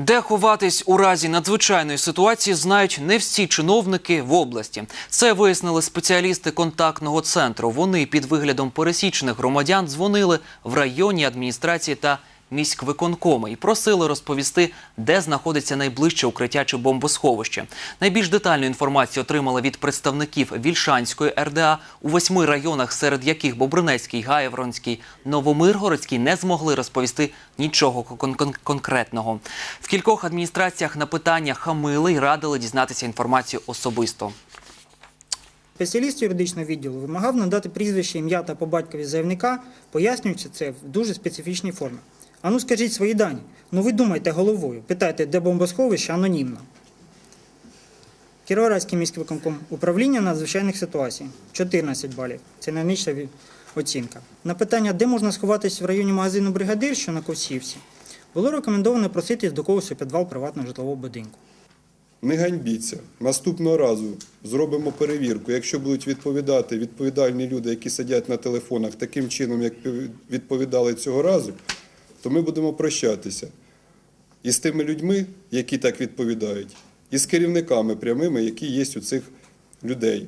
Де ховатись у разі надзвичайної ситуації, знають не всі чиновники в області. Це вияснили спеціалісти контактного центру. Вони під виглядом пересічних громадян дзвонили в районні адміністрації та міськвиконкоми і просили розповісти, де знаходиться найближче укриття чи бомбосховище. Найбільш детальну інформацію отримали від представників Вільшанської РДА у восьми районах, серед яких Бобринецький, Гаєвронський, Новомиргородський не змогли розповісти нічого кон- кон- конкретного. В кількох адміністраціях на питання хамили й радили дізнатися інформацію особисто. Спеціаліст юридичного відділу вимагав надати прізвище, ім'я та по батькові заявника, пояснюючи це в дуже специфічній формі. А ну скажіть свої дані. Ну ви думайте головою, питайте, де бомбосховище анонімно. Кіровоградський міський виконком управління надзвичайних ситуацій 14 балів. Це найнижча оцінка. На питання, де можна сховатись в районі магазину Бригадир, що на Ковсівці, було рекомендовано проситись до когось у підвал приватного житлового будинку. Не ганьбіться. Наступного разу зробимо перевірку. Якщо будуть відповідати відповідальні люди, які сидять на телефонах таким чином, як відповідали цього разу, то ми будемо прощатися і з тими людьми, які так відповідають, і з керівниками прямими, які є у цих людей.